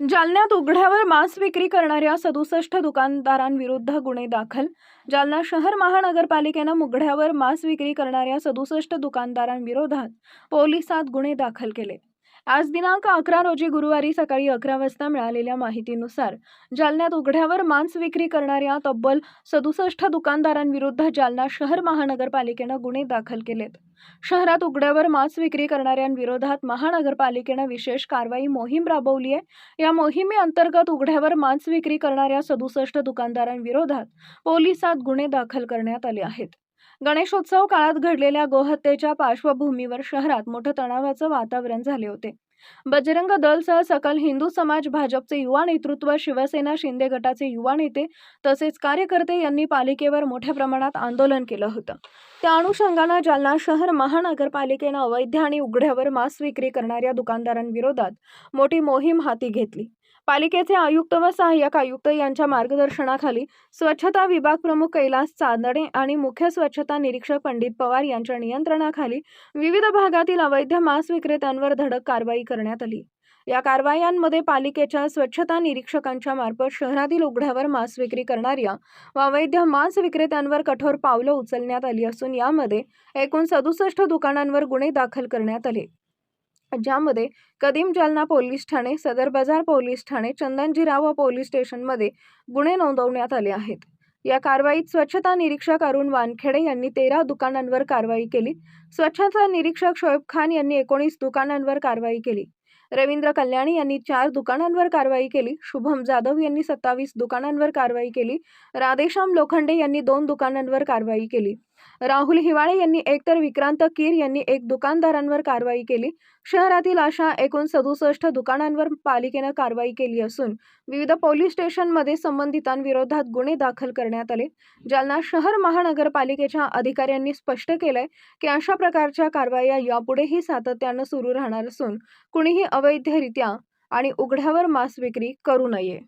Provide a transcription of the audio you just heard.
जालन्यात उघड्यावर मांस विक्री करणाऱ्या सदुसष्ट दुकानदारांविरुद्ध गुन्हे दाखल. जालना शहर महानगरपालिकेनं मुघड्यावर मांस विक्री करणाऱ्या सदुसष्ट दुकानदारांविरोधात पोलिसात गुन्हे दाखल केले. आज दिनांक अकरा रोजी गुरुवारी सकाळी अकरा वाजता मिळालेल्या माहितीनुसार जालन्यात उघड्यावर मांस विक्री करणाऱ्या तब्बल सदुसष्ट दुकानदारांविरुद्ध जालना शहर महानगरपालिकेनं गुन्हे दाखल केलेत. शहरात उघड्यावर मांस विक्री करणाऱ्यांविरोधात महानगरपालिकेनं विशेष कारवाई मोहीम राबवली आहे. या मोहिमेअंतर्गत उघड्यावर मांस विक्री करणाऱ्या सदुसष्ट दुकानदारांविरोधात पोलिसात गुन्हे दाखल करण्यात आले आहेत. गणेशोत्सव काळात घडलेल्या गोहत्येच्या पार्श्वभूमीवर शहरात मोठं तणावाचं वातावरण झाले होते. बजरंग दलसह सकल हिंदू समाज भाजपचे युवा नेतृत्व शिवसेना शिंदे गटाचे युवा नेते तसेच कार्यकर्ते यांनी पालिकेवर मोठ्या प्रमाणात आंदोलन केलं होतं. त्या अनुषंगानं जालना शहर महानगरपालिकेनं अवैध आणि उघड्यावर मांस विक्री करणाऱ्या दुकानदारांविरोधात मोठी मोहीम हाती घेतली. पालिकेचे आयुक्त व सहाय्यक आयुक्त यांच्या मार्गदर्शनाखाली स्वच्छता विभाग प्रमुख कैलास चांदणे आणि मुख्य स्वच्छता निरीक्षक पंडित पवार यांच्या नियंत्रणाखाली विविध भागातील अवैध मांस विक्रेत्यांवर धडक कारवाई करण्यात आली. या कारवायांमध्ये पालिकेच्या स्वच्छता निरीक्षकांच्या मार्फत शहरातील उघड्यावर मांस विक्री करणाऱ्या व अवैध मांस विक्रेत्यांवर कठोर पावलं उचलण्यात आली असून यामध्ये एकूण सदुसष्ट दुकानांवर गुन्हे दाखल करण्यात आले. ज्यामध्ये कदीम जालना पोलीस ठाणे सदर बाजार पोलीस ठाणे चंदनजीराव पोलीस स्टेशनमध्ये गुन्हे नोंदवण्यात आले आहेत. या कारवाईत स्वच्छता निरीक्षक अरुण वानखेडे यांनी तेरा दुकानांवर कारवाई केली. स्वच्छता निरीक्षक शोएब खान यांनी एकोणीस दुकानांवर कारवाई केली. रवींद्र कल्याणी यांनी चार दुकानांवर कारवाई केली. शुभम जाधव यांनी सत्तावीस दुकानांवर कारवाई केली. राधेश्याम लोखंडे यांनी दोन दुकानांवर कारवाई केली. राहुल हिवाळे यांनी एकतर विक्रांत कीर यांनी एक दुकानदारांवर कारवाई केली. शहरातील अशा एकूण सदुसष्ट दुकानांवर पालिकेनं कारवाई केली असून विविध पोलीस स्टेशनमध्ये संबंधितांविरोधात गुन्हे दाखल करण्यात आले. जालना शहर महानगरपालिकेच्या अधिकाऱ्यांनी स्पष्ट केलंय की अशा प्रकारच्या कारवाया यापुढेही सातत्यानं सुरू राहणार असून कुणीही अवैधरित्या आणि उघड्यावर मांस विक्री करू नये.